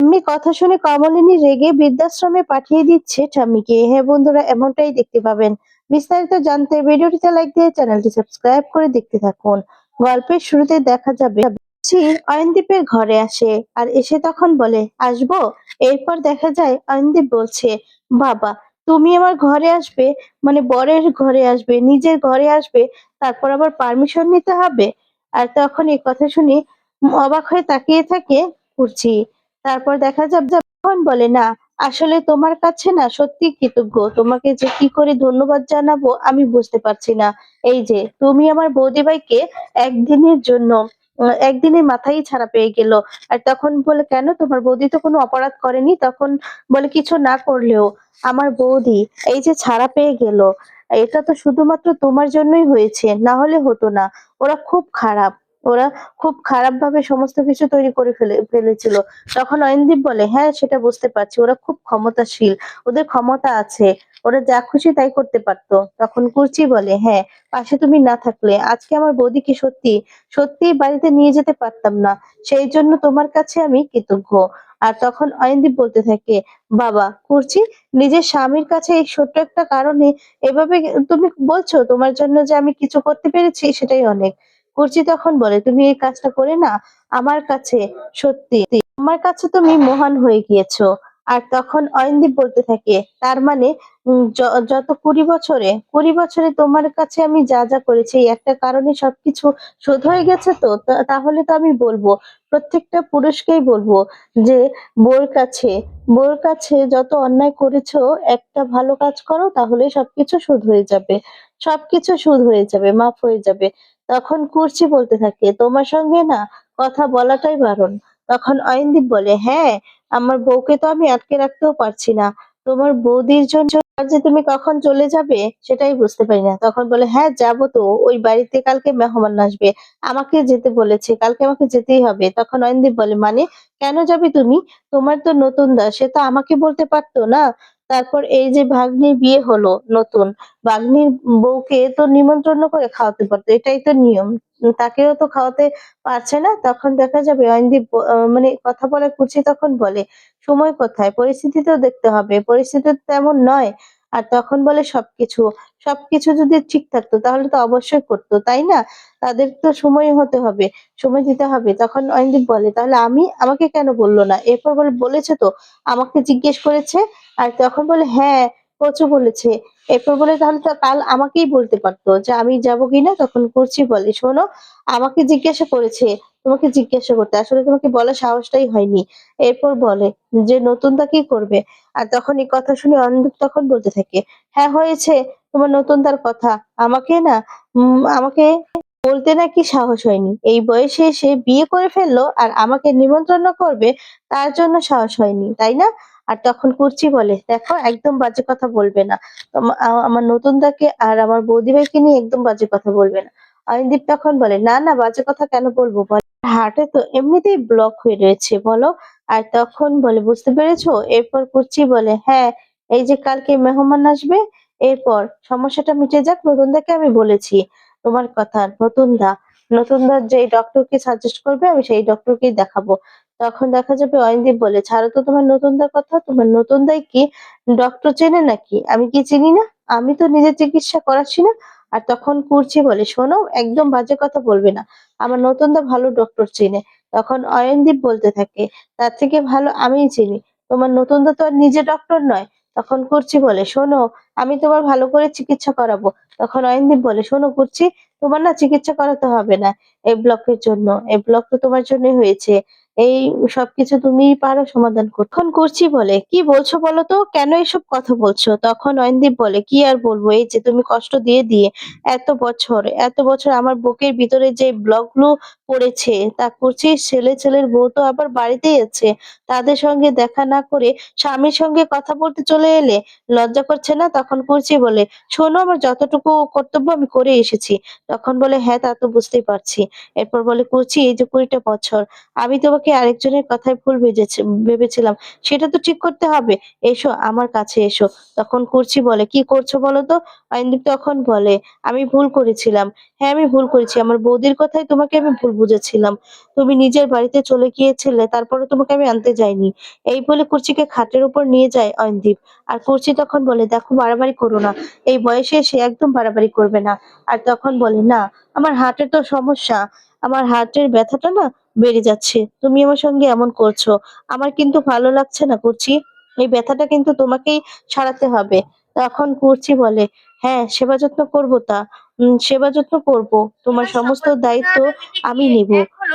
ঠাম্মি কথা শুনে কমলিনী রেগে বৃদ্ধাশ্রমে পাঠিয়ে দিচ্ছে ঠাম্মিকে। হ্যাঁ বন্ধুরা, এমনটাই দেখতে পাবেন। বিস্তারিত জানতে ভিডিওটিতে লাইক দিয়ে চ্যানেলটি সাবস্ক্রাইব করে দেখতে থাকুন। গল্পের শুরুতে দেখা যাবে অয়নদীপের ঘরে আসে আর এসে তখন বলে, আসব? এরপর দেখা যায়, অয়নদীপ বলছে, বাবা, তুমি আমার ঘরে আসবে মানে বরের ঘরে আসবে, নিজের ঘরে আসবে, তারপর আবার পারমিশন নিতে হবে? আর তখন এই কথা শুনে অবাক হয়ে তাকিয়ে থাকে কুর্চি। তারপর দেখা যাবে যখন বলে, না, আসলে তোমার কাছে না সত্যি কৃতজ্ঞ। তোমাকে যে কি করে ধন্যবাদ জানাব আমি বুঝতে পারছি না। এই যে, তুমি আমার বৌদি ভাইকে একদিনের জন্য একদিনের মাথায় ছাড়া পেয়ে গেল। আর তখন বলে, কেন? তোমার বৌদি তো কোনো অপরাধ করেনি? তখন বলে, কিছু না করলেও আমার বৌদি এই যে ছাড়া পেয়ে গেল, এটা তো শুধুমাত্র তোমার জন্যই হয়েছে, না হলে হতো না। ওরা খুব খারাপ। ওরা খুব খারাপ ভাবে সমস্ত কিছু তৈরি করে ফেলে, ফেলেছিল। তখন অয়নদীপ বলে হ্যাঁ সেটা বুঝতে পারছি। ওরা খুব ক্ষমতাশীল। ওদের ক্ষমতা আছে। ওরা যা খুশি তাই করতে পারতো। তখন কুর্চি বলে হ্যাঁ পাশে তুমি না থাকলে আজকে আমার বৌদিকে সত্যি? সত্যি বাড়িতে নিয়ে যেতে পারতাম না। সেই জন্য তোমার কাছে আমি কৃতজ্ঞ। আর তখন অয়নদীপ বলতে থাকে, বাবা কুর্চি নিজের স্বামীর কাছে এই ছোট্ট একটা কারণে এভাবে তুমি বলছো, তোমার জন্য যে আমি কিছু করতে পেরেছি সেটাই অনেক। কুর্চি তখন বলে, তুমি এই কাজটা করে না আমার কাছে সত্যি, আমার কাছে তুমি মহান হয়ে গিয়েছো। আর তখন অয়নদীপ বলতে থাকে, তার মানে যত কুড়ি বছরে কুড়ি বছরে তোমার কাছে আমি যা যা করেছি একটা কারণে সবকিছু শোধ হয়ে গেছে তো? তাহলে তো আমি বলব, প্রত্যেকটা পুরুষকেই বলব যে, বোর কাছে বোর কাছে যত অন্যায় করেছ, একটা ভালো কাজ করো তাহলে সবকিছু শোধ হয়ে যাবে, সবকিছু শোধ হয়ে যাবে, মাফ হয়ে যাবে। তখন কুর্চি বলতে থাকে, তোমার সঙ্গে না কথা বলাটাই বারণ। তখন অয়নদীপ বলে হ্যাঁ আমার বউকে তো আমি আটকে রাখতেও পারছি না। তোমার বৌদির জন্য যে তুমি কখন চলে যাবে সেটাই বুঝতে পারি না। তখন বলে হ্যাঁ যাব তো। ওই বাড়িতে কালকে মেহমান আসবে। আমাকে যেতে বলেছে, কালকে আমাকে যেতেই হবে। তখন অয়নদীপ বলে মানে কেন যাবে তুমি? তোমার তো নতুন দা, সে তো আমাকে বলতে পারতো না। তারপর এই যে ভাগ্নির বিয়ে হলো নতুন, ভাগ্নির বউকে তো নিমন্ত্রণ করে খাওয়াতে পারতো, এটাই তো নিয়ম। তাকেও তো খাওয়াতে পারছে না, তখন দেখা যাবে অয়নদীপ মানে কথা বলে কুচি তখন বলে, সময় কোথায়? পরিস্থিতি তো দেখতে হবে, পরিস্থিতি তেমন নয়। আর তখন বলে সবকিছু সবকিছু যদি ঠিক থাকতো তাহলে তো অবশ্যই করতো, তাই না? তাদের তো সময় হতে হবে, সময় দিতে হবে। তখন অয়নদীপ বলে, তাহলে আমি আমাকে কেন বলল না? এরপর বলে, বলেছে তো, আমাকে জিজ্ঞেস করেছে। আর তখন বলে হ্যাঁ কচু বলেছে। এরপর বলে, তাহলে তো কাল আমাকেই বলতে পারতো যে আমি যাব কিনা? তখন করছি বলে, শোনো, আমাকে জিজ্ঞাসা করেছে। তোমাকে জিজ্ঞাসা করতে। আসলে তোমাকে বলার সাহসটাই হয়নি। এরপর বলে, যে নতুনটা কি করবে? আর তখন এই কথা শুনে অন্ধক তখন বলতে থাকে হ্যাঁ হয়েছে। তোমার নতুন তার কথা। আমাকে না আমাকে বলতে নাকি সাহস হয়নি। এই বয়সে সে বিয়ে করে ফেলল আর আমাকে নিমন্ত্রণ করবে, তার জন্য সাহস হয়নি, তাই না? আর তখন কুর্চি বলে, দেখো, একদম বাজে কথা বলবে না। আমার নতুন দাকে আর আমার বৌদি ভাইকে নিয়ে একদম বাজে কথা বলবে না। অয়নদীপ তখন বলে, না না, বাজে কথা কেন বলব? বল হার্টে তো এমনিতেই ব্লক হয়ে রয়েছে, বলো? আর তখন বলে, বুঝতে পেরেছ? এরপর কুর্চি বলে হ্যাঁ এই যে কালকে মেহমান আসবে, এরপর সমস্যাটা মিটে যাক নতুন দাকে আমি বলেছি তোমার কথা নতুন দা নতুন দা যে ডক্টরকে সাজেস্ট করবে, আমি সেই ডক্টরকেই দেখাবো। তখন দেখা যাবে অয়নদীপ বলে, ছাড়ো তো তোমার নতুন দার কথা, তোমার নতুন দাই কি ডক্টর চেনে নাকি? আমি কি চিনি না? আমি তো নিজে চিকিৎসা করাচ্ছি না আর তখন কুর্চি বলে, শোনো, একদম বাজে কথা বলবে না। আমার নতুন দা ভালো ডক্টর চিনে। তখন অয়নদীপ বলতে থাকে, তার থেকে ভালো আমিই চিনি। তোমার নতুন দা তো আর নিজে ডক্টর নয়। তখন কুর্চি বলে, শোনো, আমি তোমার ভালো করে চিকিৎসা করাবো। তখন অয়নদীপ বলে, শোনো কুর্চি, তোমার না চিকিৎসা করাতে হবে না এই ব্লকের জন্য। এই ব্লক তো তোমার জন্যই হয়েছে। এই সবকিছু তুমিই পারো সমাধান করতে করছি বলে, কি বলছো বলো তো? কেন এসব কথা বলছো? তখন অয়নদীপ বলে, কি আর বলব? এই যে তুমি কষ্ট দিয়ে দিয়ে এত বছর এত বছর আমার বুকের ভিতরে যে ব্লকগুলো পড়েছে, তা করছি, ছেলে ছেলের বউ তো আবার বাড়িতেই আছে, তাদের সঙ্গে দেখা না করে স্বামীর সঙ্গে কথা বলতে চলে এলে লজ্জা করছে না? তখন করছি বলে, শোনো আমার যতটুকু কর্তব্য আমি করে এসেছি। তখন বলে হ্যাঁ তা তো বুঝতেই পারছি। এরপর বলে, করছি এই যে কুড়িটা বছর। আমি তোমাকে তোমাকে আরেকজনের কথায় ভুল ভেজেছে, ভেবেছিলাম। সেটা তো ঠিক করতে হবে। এসো, আমার কাছে এসো। তখন করছি বলে, কি করছ বলো তো? অয়নদীপ তখন বলে, আমি ভুল করেছিলাম। হ্যাঁ আমি ভুল করেছি। আমার বৌদির কথাই তোমাকে আমি ভুল বুঝেছিলাম। তুমি নিজের বাড়িতে চলে গিয়েছিলে তারপরে তোমাকে আমি আনতে যাইনি। এই বলে কুর্চিকে খাটের উপর নিয়ে যায় অয়নদীপ। আর কুর্চি তখন বলে, দেখো, বাড়াবাড়ি করো না। এই বয়সে সে একদম বাড়াবাড়ি করবে না। আর তখন বলে, না, আমার হার্টের তো সমস্যা। আমার হার্টের ব্যথাটা না বেড়ে যাচ্ছে। তুমি আমার সঙ্গে এমন করছ। আমার কিন্তু ভালো লাগছে না কুর্চি। এই ব্যথাটা কিন্তু তোমাকেই সারাতে হবে। তখন কুর্চি বলে হ্যাঁ সেবা যত্ন করব তা। সেবা যত্ন করব। তোমার সমস্ত দায়িত্ব আমি নিব।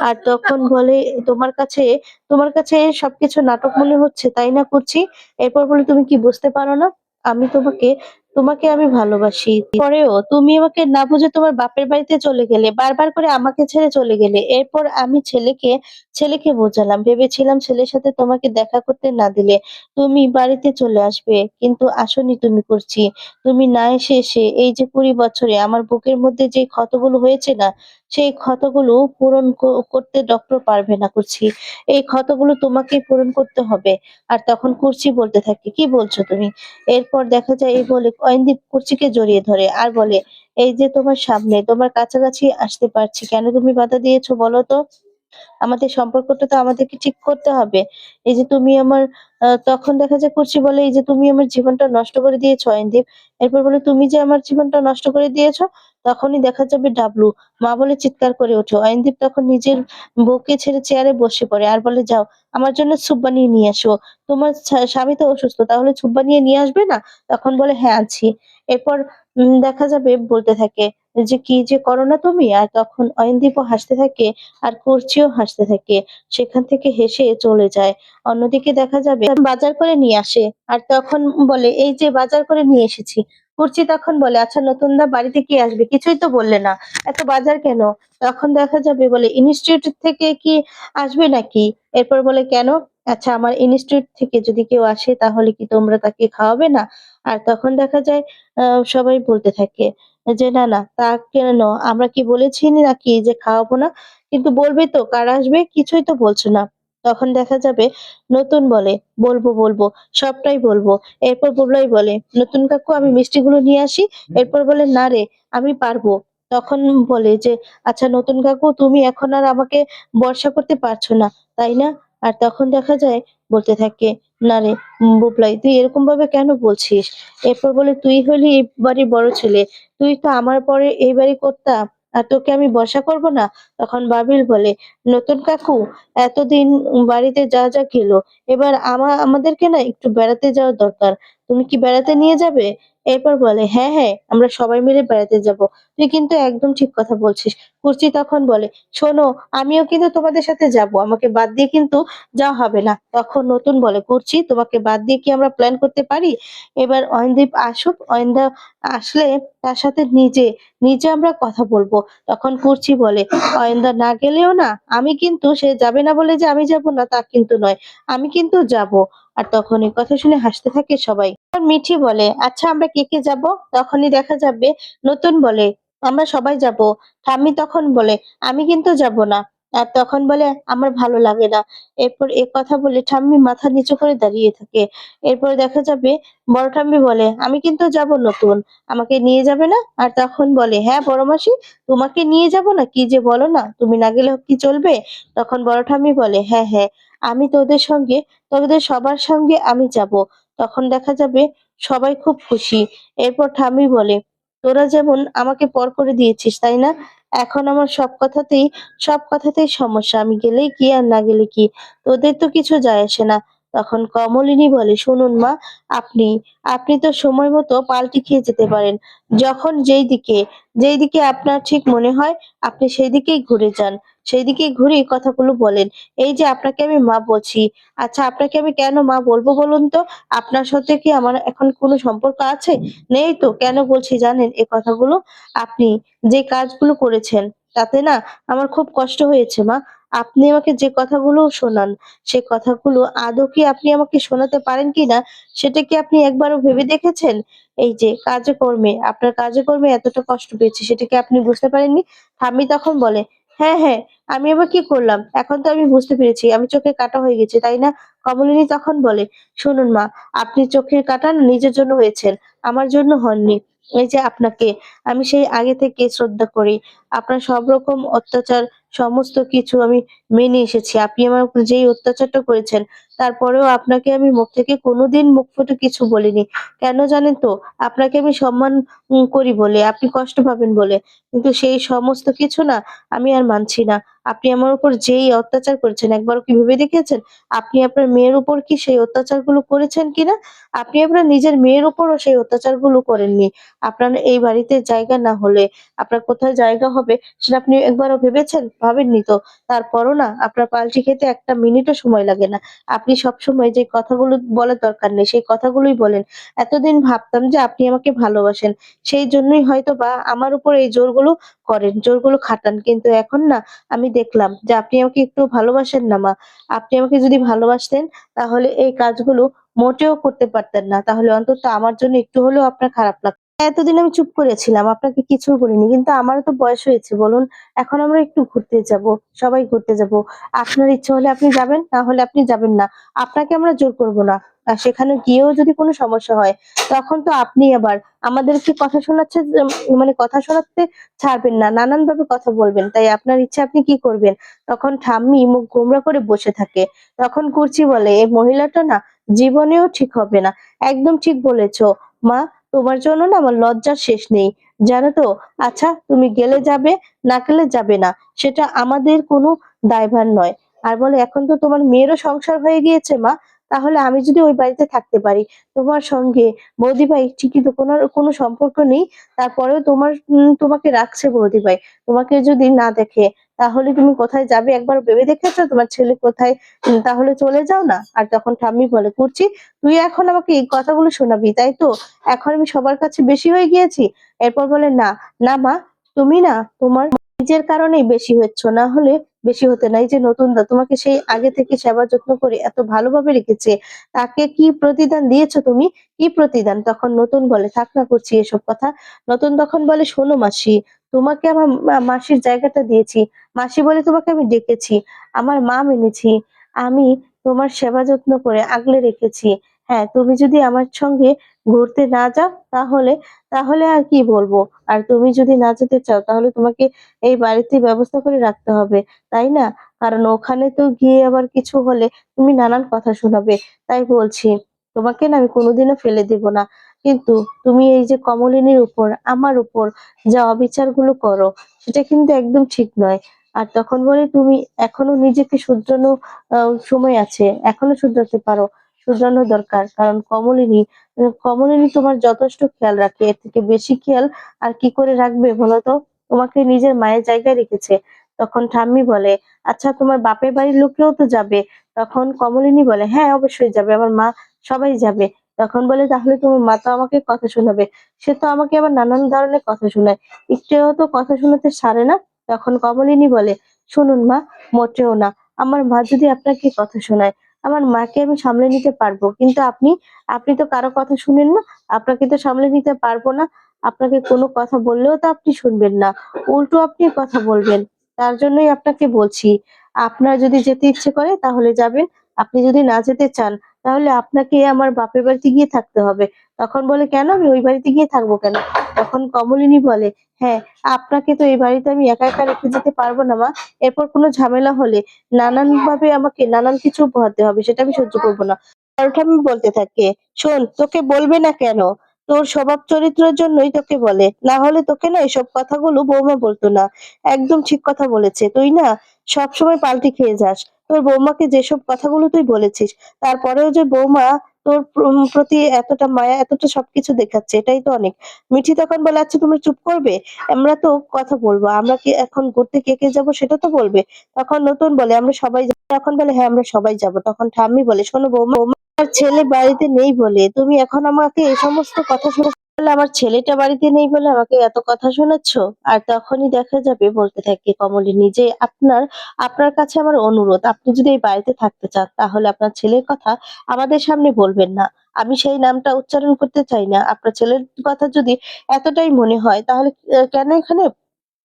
আর তখন বলে তোমার কাছে তোমার কাছে সবকিছু নাটক মনে হচ্ছে তাই না করছি এরপর বলে তুমি কি বুঝতে পারো না? আমি তোমাকে তোমাকে আমি ভালোবাসি। পরেও তুমি আমাকে না বুঝে তোমার বাপের বাড়িতে চলে গেলে, বারবার করে আমাকে ছেড়ে চলে গেলে। এরপর আমি ছেলেকে ছেলেকে বোঝালাম। ভেবেছিলাম ছেলের সাথে তোমাকে দেখা করতে না দিলে তুমি বাড়িতে চলে আসবে। কিন্তু আসনি তুমি করছি। তুমি না এসে এসে এই যে কুড়ি বছরে আমার বুকের মধ্যে যে ক্ষতগুলো হয়েছে না, সেই ক্ষতগুলো পূরণ করতে ডক্টর পারবে না করছি। এই ক্ষতগুলো তোমাকে পূরণ করতে হবে। আর তখন কুর্চি বলতে থাকে। কি বলছো তুমি? এরপর দেখা যায় এই বলে অয়নদীপ কুচিকে জড়িয়ে ধরে আর বলে, এই যে তোমার সামনে, তোমার কাছাকাছি আসতে পারছি। কেন তুমি বাধা দিয়েছ বলো তো? আমাদের সম্পর্কটা তো আমাদেরকে ঠিক করতে হবে। এই যে তুমি আমার তখন দেখা যায় কুর্চি বলে, এই যে তুমি আমার জীবনটা নষ্ট করে দিয়েছ অয়নদীপ। এরপর বলে, তুমি যে আমার জীবনটা নষ্ট করে দিয়েছ তখনই দেখা যাবে ডাবলু। মা বলে চিৎকার করে ওঠে। অয়নদীপ তখন নিজের বউকে ছেড়ে চেয়ারে বসে পড়ে। আর বলে, যাও, আমার জন্য স্যুপ বানিয়ে নিয়ে আসো তোমার স্বামী তো অসুস্থ, তাহলে স্যুপ বানিয়ে নিয়ে আসবে না? তখন বলে হ্যাঁ আছি এরপর দেখা যাবে বলতে থাকে যে, কি যে করো না তুমি? আর তখন অয়নদীপও হাসতে থাকে আর কুর্চিও হাসতে থাকে। সেখান থেকে হেসে চলে যায়। অন্যদিকে দেখা যাবে বাজার করে নিয়ে আসে। আর তখন বলে, এই যে বাজার করে নিয়ে এসেছি কুর্চি তখন বলে আচ্ছা নতুন নতুনদা বাড়িতে কি আসবে? কিছুই তো বললে না। এত বাজার কেন? তখন দেখা যাবে। বলে, ইনস্টিটিউট থেকে কি আসবে নাকি? এরপর বলে, কেন? আচ্ছা আমার ইনস্টিটিউট থেকে যদি কেউ আসে, তাহলে কি তোমরা তাকে খাওয়াবে না? আর তখন দেখা যায় সবাই বলতে থাকে যে, না না, তা কেন? আমরা কি বলেছি নাকি যে খাওয়াবো না? কিন্তু বলবে তো, কার আসবে? কিছুই তো বলছো না। তখন দেখা যাবে নতুন বলে, বলব বলব, সবটাই বলব। এরপর বুবলাই বলে, নতুন কাকু, আমি মিষ্টিগুলো নিয়ে আসি। এরপর বলে, না রে, আমি পারব। তখন বলে যে আচ্ছা নতুন কাকু, তুমি এখন আর আমাকে ভরসা করতে পারছ না, তাই না? আর তখন দেখা যায়, বলতে থাকে, না রে, বুবলাই, তুই এরকম ভাবে কেন বলছিস? এরপর বলে, তুই হলি এই বাড়ির বড় ছেলে, তুই তো আমার পরে এই বাড়ি কর্তা। আর তোকে আমি বসা করব না? তখন বাবিল বলে, নতুন কাকু, এতদিন বাড়িতে যা যা খেলো, এবার আমা, আমাদেরকে না একটু বেড়াতে যাওয়ার দরকার। তুমি কি বেড়াতে নিয়ে যাবে? এরপর বলে হ্যাঁ হ্যাঁ আমরা সবাই মিলে বেড়াতে যাব। তুই কিন্তু একদম ঠিক কথা বলছিস। কুর্চি তখন বলে, শোনো, আমিও কিন্তু তোমাদের সাথে যাব। আমাকে বাদ দিয়ে কিন্তু যাওয়া হবে না। তখন নতুন বলে, কুর্চি, তোমাকে বাদ দিয়ে কি আমরা প্ল্যান করতে পারি? এবার অয়নদীপ আসুক, অয়নদা আসলে তার সাথে নিজে নিজে আমরা কথা বলব। তখন কুর্চি বলে, অয়নদা না গেলেও না, আমি কিন্তু সে যাবে না বলে যে আমি যাব না, তা কিন্তু নয়। আমি কিন্তু যাব। আর তখন এই কথা শুনে হাসতে থাকে সবাই। মিঠি বলে আচ্ছা আমরা কে কে যাব? তখনই দেখা যাবে নতুন বলে, আমরা সবাই যাব। ঠাম্মি তখন বলে, আমি কিন্তু যাব না। আর তখন বলে, আমার ভালো লাগে না। এরপর এ কথা বলে ঠাম্মি মাথা নিচু করে দাঁড়িয়ে থাকে। এরপর দেখা যাবে বড় ঠাম্মি বলে, আমি কিন্তু যাব নতুন, আমাকে নিয়ে যাবে না? আর তখন বলে হ্যাঁ বড় মাসি, তোমাকে নিয়ে যাব না? কি যে বলো না, তুমি না গেলে কি চলবে? তখন বড় ঠাম্মি বলে হ্যাঁ হ্যাঁ। আমি তোদের সঙ্গে, তোদের সবার সঙ্গে আমি যাব। তখন দেখা যাবে সবাই খুব খুশি। এরপর ঠাম্মি বলে, তোরা যেমন আমাকে পর করে দিয়েছিস, তাই না? এখন আমার সব কথাতেই সব কথাতেই সমস্যা। আমি গেলেই কি আর না গেলে কি? তোদের তো কিছু যায় আসে না। তখন কমলিনী বলে, শুনুন মা, আপনি আপনি তো সময় মতো পাল্টি খেয়ে যেতে পারেন। যখন যেই দিকে যেই দিকে আপনার ঠিক মনে হয়, আপনি সেই দিকেই ঘুরে যান। সেই দিকেই ঘুরে কথাগুলো বলেন। এই যে আপনাকে আমি মা বলছি আচ্ছা আপনাকে আমি কেন মা বলব বলুন তো? আপনার সাথে কি আমার এখন কোনো সম্পর্ক আছে? নেই তো, কেন বলছি জানেন এই কথাগুলো? আপনি যে কাজগুলো করেছেন, তাতে না আমার খুব কষ্ট হয়েছে মা। আপনি আমাকে যে কথাগুলো শোনান, সে কথাগুলো আদৌ কি আপনি আমাকে শোনাতে পারেন কিনা সেটা কি আপনি একবারও ভেবে দেখেছেন? এই যে কাজে কর্মে আপনার কাজে কর্মে এতটা কষ্ট পেয়েছি, সেটা কি আপনি বুঝতে পারেননি? ঠাম্মি তখন বলে হ্যাঁ, হ্যাঁ, আমি আবার কি করলাম? এখন তো আমি বুঝতে পেরেছি আমি চোখের কাটা হয়ে গেছি, তাই না? কমলিনী তখন বলে, "শুনুন মা, আপনি চোখের কাটা নিজের জন্য হয়েছেন, আমার জন্য হননি। এই যে আপনাকে আমি সেই আগে থেকে শ্রদ্ধা করি। আপনার সব রকম অত্যাচার সমস্ত কিছু আমি মেনে এসেছি। আপনি আমার উপর যেই অত্যাচারটা করেছেন, তারপরেও আপনাকে আমি মুখ থেকে কোনোদিন মুখ ফুটে কিছু বলিনি। কেন জানেন তো? আপনাকে আমি সম্মান করি বলে, আপনি কষ্ট পাবেন বলে। কিন্তু সেই সমস্ত কিছু না আমি আর মানছি না। আপনি আমার উপর যেই অত্যাচার করেছেন একবারও কি ভেবে দেখেছেন? আপনি আপনার মেয়ের উপর কি সেই অত্যাচারগুলো করেছেন কিনা? আপনি আপনার নিজের মেয়ের উপরও সেই অত্যাচারগুলো করেননি। আপনার এই বাড়িতে জায়গা না হলে আপনার কোথায় জায়গা হবে সেটা আপনি একবারও ভেবেছেন? ভাবেননি তো। তারপরও না আপনার পাল্টি খেতে একটা মিনিটও সময় লাগে না। আপনি সবসময় যে কথাগুলো বলার দরকার নেই সেই কথাগুলোই বলেন। এতদিন ভাবতাম যে আপনি আমাকে ভালোবাসেন। সেই জন্যই হয়তো বা আমার উপর এই জোরগুলো করেন, জোরগুলো খাটান। কিন্তু এখন না আমি দেখলাম যে আপনি আমাকে একটু ভালোবাসেন না মা। আপনি আমাকে যদি ভালোবাসতেন তাহলে এই কাজগুলো মোটেও করতে পারতেন না। তাহলে অন্তত আমার জন্য একটু হলেও আপনার খারাপ লাগ এতদিন আমি চুপ করেছিলাম। আপনাকে কিছু বলিনি। কিন্তু আমারও তো বয়স হয়েছে বলুন। এখন আমরা একটু ঘুরতে যাব। সবাই ঘুরতে যাব। আপনার ইচ্ছে হলে আপনি যাবেন, না হলে আপনি যাবেন না। আপনাকে আমরা জোর করব না। সেখানে গিয়েও যদি কোনো সমস্যা হয়, তখন তো আপনি আবার আমাদেরকে কথা শোনাচ্ছে মানে কথা শোনাতে ছাড়বেন না। নানানভাবে কথা বলবেন। তাই আপনার ইচ্ছা আপনি কি করবেন? তখন ঠাম্মি মুখ গোমড়া করে বসে থাকে। তখন কুর্চি বলে, "এই মহিলাটা না জীবনেও ঠিক হবে না। একদম ঠিক বলেছ। মা তোমার জন্য না আমার লজ্জার শেষ নেই। জানো তো? আচ্ছা তুমি গেলে যাবে, না গেলে যাবে না। সেটা আমাদের কোনো দায়ভার নয়।" আর বলে, "এখন তো তোমার মেয়েরও সংসার হয়ে গিয়েছে মা। তাহলে আমি যদি ওই বাড়িতে থাকতে পারি, তোমার সঙ্গে বৌদিভাই ঠিকই তো কোনো কোনো সম্পর্ক নেই। তারপরেও তোমার তোমাকে রাখছে বৌদিভাই। তোমাকে যদি না দেখে তাহলে তুমি কোথায় যাবে একবার ভেবে দেখেছ? তোমার ছেলে কোথায়? তাহলে চলে যাও না।" আর তখন ঠাম্মি বলে, করছি তুই এখন আমাকে এই কথাগুলো শোনাবি, তাই তো? এখন আমি সবার কাছে বেশি হয়ে গিয়েছি?" এরপর বলে, "না, না মা তুমি না তোমার নিজের কারণেই বেশি হচ্ছ। না হলে বেশি হতে না। এই যে নতুনদা তোমাকে সেই আগে থেকে সেবা যত্ন করে এত ভালোভাবে রেখেছে। তাকে কি প্রতিদান দিয়েছ তুমি? কি প্রতিদান?" তখন নতুন বলে, "থাক না কুর্চি এসব কথা।" নতুন তখন বলে, "শোনো মাসি, তোমাকে আমার মাসির জায়গাটা দিয়েছি। মাসি বলে তোমাকে আমি ডেকেছি। আমার মা মেনেছি। আমি তোমার সেবা যত্ন করে আগলে রেখেছি। হ্যাঁ, তুমি যদি আমার সঙ্গে ঘুরতে না যাও তাহলে তাহলে আর কি বলব? আর তুমি যদি না যেতে চাও তাহলে তোমাকে এই বাড়িতে ব্যবস্থা করে রাখতে হবে, তাই না? কারণ ওখানে তো গিয়ে আবার কিছু হলে তুমি নানান কথা শোনাবে। তাই বলছি তোমাকে না আমি কোনোদিনও ফেলে দিব না। কিন্তু তুমি এই যে কমলিনীর উপর, আমার উপর যা অবিচারগুলো করো সেটা কিন্তু একদম ঠিক নয়। আর তখন বলে তুমি এখনও নিজেকে শুধরানো সময় আছে। এখনও শুধরাতে পারো। শুধরানো দরকার। কারণ কমলিনী কমলিনী তোমার যথেষ্ট খেয়াল রাখে। এর থেকে বেশি খেয়াল আর কি করে রাখবে বলো তো? তোমাকে নিজের মায়ের জায়গায় রেখেছে। তখন ঠাম্মি বলে, "আচ্ছা তোমার বাপের বাড়ির লোকেও তো যাবে?" তখন কমলিনী বলে, "হ্যাঁ, অবশ্যই যাবে। আমার মা সবাই যাবে।" তখন বলে, "তাহলে তোমার মা তো আমাকে কথা শোনাবে। সে তো আমাকে আবার নানান ধরনের কথা শোনায়। একটুও তো কথা শোনাতে সারে না?" তখন কমলিনী বলে, "শুনুন মা, মোটেও না। আমার মা যদি আপনাকে কথা শোনায়, আমার মাকে আমি সামলে নিতে পারব। কিন্তু আপনি, আপনি তো কারও কথা শুনেন না। আপনাকে তো সামলে নিতে পারব না। আপনাকে কোনো কথা বললেও তো আপনি শুনবেন না। উল্টো আপনি কথা বলবেন। তার জন্যই আপনাকে বলছি, আপনার যদি যেতে ইচ্ছে করে তাহলে যাবেন। আপনি যদি না যেতে চান তাহলে আপনাকে আমার বাপের বাড়িতে গিয়ে থাকতে হবে।" তখন বলে, "কেন? আমি ওই বাড়িতে গিয়ে থাকব কেন?" তখন কমলিনী বলে, "হ্যাঁ, আপনাকে তো এই বাড়িতে আমি একা, একা রেখে যেতে পারব না মা। এরপর কোনো ঝামেলা হলে নানান ভাবে আমাকে নানান কিছু পোহাতে হবে। সেটা আমি সহ্য করব না।" ঠাম্মি বলতে থাকে, "শোন তোকে বলবে না কেন? তোর স্বভাব চরিত্রের জন্যই তোকে বলে। না হলে তোকে না এসব কথাগুলো বৌমা বলতো না। একদম ঠিক কথা বলেছে। তুই না সবসময় পাল্টি খেয়ে যাস। তোর বৌমাকে যেসব কথাগুলো তুই বলেছিস, তারপরেও যে বৌমা তোর প্রতি এতটা মায়া, এতটা সবকিছু দেখাচ্ছে এটাই তো অনেক।" মিঠি তখন বলে, "আচ্ছা তুমি চুপ করবে? আমরা তো কথা বলব। আমরা কি এখন ঘুরতে কে, কে যাব সেটা তো বলবে।" তখন নতুন বলে, "আমরা সবাই যাব।" তখন বলে, "হ্যাঁ, আমরা সবাই যাব।" তখন ঠাম্মি বলে, "শোনো বৌমা, ছেলে বাড়িতে নেই বলে তুমি এখন আমাকে এই সমস্ত কথা শোনাচ্ছ? আমার ছেলেটা বাড়িতে নেই বলে আমাকে এত কথা শোনাচ্ছ?" আর তখনই দেখা যাবে বলতে থাকে কমলিনী যে, "আপনার আপনার কাছে আমার অনুরোধ, আপনি যদি এই বাড়িতে থাকতে চান তাহলে আপনার ছেলের কথা আমাদের সামনে বলবেন না। আমি সেই নামটা উচ্চারণ করতে চাই না। আপনার ছেলের কথা যদি এতটাই মনে হয় তাহলে কেন এখানে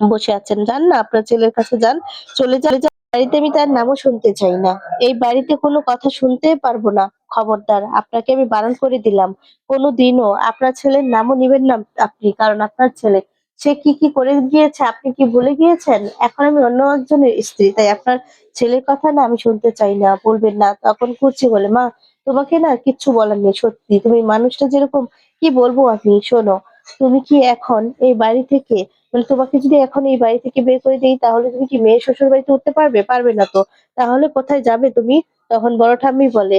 বসে আছেন যান না আপনার ছেলের কাছে যান চলে যান। বাড়িতে আমি তার নামও শুনতে চাই না। এই বাড়িতে কোনো কথা শুনতে পারব না, খবরদার। আপনাকে আমি বারণ করে দিলাম। কোনো দিনও আপনার ছেলের নামও নিবেন না আপনি, কারণ আপনার ছেলে, সে কি কি করে গিয়েছে আপনি কি ভুলে গিয়েছেন? এখন আমি অন্য একজনের স্ত্রী, তাই আপনার ছেলের কথা না আমি শুনতে চাই না। বলবেন না, তখন করছি বলে, মা, তোমাকে না কিচ্ছু বলার নেই, সত্যি। তুমি মানুষটা যেরকম, কি বলব আমি? শোনো, তুমি কি এখন এই বাড়ি থেকে মানে তোমাকে যদি এখন এই বাড়ি থেকে বের করে দিই, তাহলে তুমি কি মেয়ে শ্বশুর বাড়িতে উঠতে পারবে? পারবে না তো। তাহলে কোথায় যাবে তুমি? তখন বড় ঠাম্মি বলে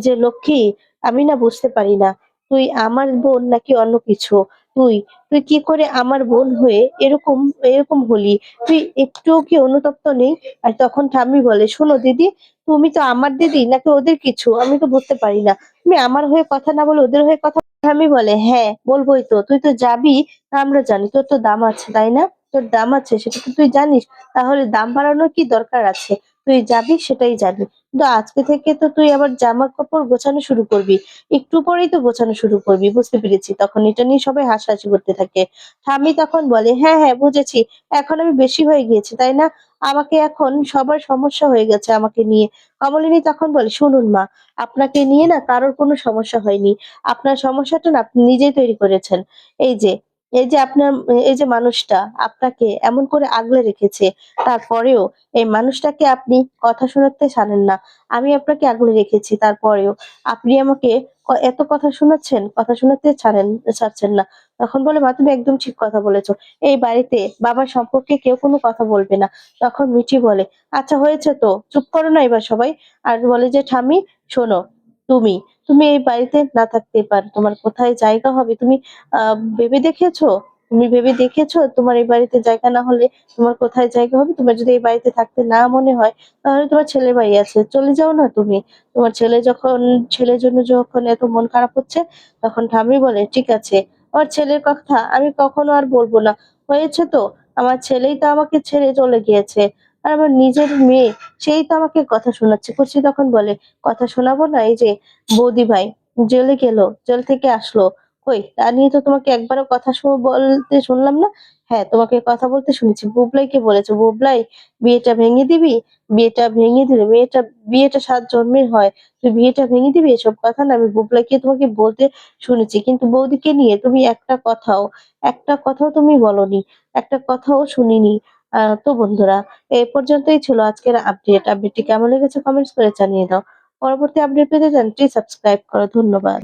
যে লক্ষ্মী, আমি না বুঝতে পারি না। তুই আমার বোন নাকি অন্য কিছু? তুই তুই কি করে আমার বোন হয়ে এরকম এরকম হলি? তুই একটুও কি অনুতপ্ত নেই? আর তখন ঠাম্মি বলে, শোনো দিদি, তুমি তো আমার দিদি নাকি ওদের কিছু? আমি তো বুঝতে পারি না। তুমি আমার হয়ে কথা না বলে ওদের হয়ে কথা ঠাম্মি বলে হ্যাঁ বলবোই তো। তুই তো যাবি, আমরা জানি। তোর তো দাম আছে, তাই না? তোর দাম আছে, সেটা তো তুই জানিস। তাহলে দাম বাড়ানোর কি দরকার আছে? তুই যাবি সেটাই জানি কিন্তু আজকে থেকে তো তুই আবার জামা কাপড় গোছানো শুরু করবি। একটু পরেই তো গোছানো শুরু করবি, বুঝতে পেরেছি। তখন এটা নিয়ে সবাই হাসাহাসি করতে থাকে। ঠাম্মি তখন বলে হ্যাঁ হ্যাঁ বুঝেছি। এখন আমি বেশি হয়ে গিয়েছি, তাই না? আমাকে এখন সবার সমস্যা হয়ে গেছে আমাকে নিয়ে। কমলিনী তখন বলে, শুনুন মা, আপনাকে নিয়ে না কারোর কোনো সমস্যা হয়নি। আপনার সমস্যাটা না আপনি নিজেই তৈরি করেছেন। এই যে এই যে আপনার, এই যে মানুষটা আপনাকে এমন করে আগলে রেখেছে, তারপরেও এই মানুষটাকে আপনি কথা শোনাতে জানেন না। আমি আপনাকে আগলে রেখেছি, তারপরেও আপনি আমাকে এত কথা শোনাচ্ছেন, কথা শোনাতে ছাড়েন ছাড়ছেন না। তখন বলে, মা, তুমি একদম ঠিক কথা বলেছ। এই বাড়িতে বাবার সম্পর্কে কেউ কোনো কথা বলবে না। তখন মিঠি বলে আচ্ছা হয়েছে তো। চুপ করো না এবার সবাই। আর বলে যে ঠামি শোনো তুমি তুমি এই বাড়িতে না থাকতে পারো। তোমার কোথায় জায়গা হবে? তুমি ভেবে দেখেছ? তুমি ভেবে দেখেছ তোমার এই বাড়িতে জায়গা না হলে তোমার কোথায় জায়গা হবে? তোমার যদি এই বাড়িতে থাকতে না মনে হয়, তাহলে তোমার ছেলে বাড়ি আছে। চলে যাও না তুমি। তোমার ছেলে যখন, ছেলের জন্য যখন এত মন খারাপ হচ্ছে, তখন ঠাম্মি বলে, ঠিক আছে, আমার ছেলের কথা আমি কখনো আর বলব না। হয়েছে তো? আমার ছেলেই তো আমাকে ছেড়ে চলে গিয়েছে। আর আমার নিজের মেয়ে, সেই তো আমাকে কথা শোনাচ্ছে। খুশি তখন বলে, কথা শোনাবো না, এই যে বৌদি ভাই, জেলে গেল, জেল থেকে আসলো। কই, তা নিয়ে তো তোমাকে একবারও কথা বলতে শুনলাম না? হ্যাঁ তোমাকে কথা বলতে শুনেছি। বুবলাইকে বলেছে? বুবলাই, বিয়েটা ভেঙে দিবি? বিয়েটা ভেঙে দিলে মেয়েটা, বিয়েটা সাত জন্মের হয়। তুই বিয়েটা ভেঙে দিবি? এসব কথা না, আমি বুবলাইকে তোমাকে বলতে শুনেছি। কিন্তু বৌদিকে নিয়ে তুমি একটা কথাও একটা কথাও তুমি বলনি, একটা কথাও শুনিনি। তো বন্ধুরা এই পর্যন্তই ছিল আজকের আপডেট আপডেটটি কেমন লেগেছে কমেন্টস করে জানিয়ে দাও। পরবর্তী আপডেট পেতে চ্যানেলটি সাবস্ক্রাইব করো। ধন্যবাদ।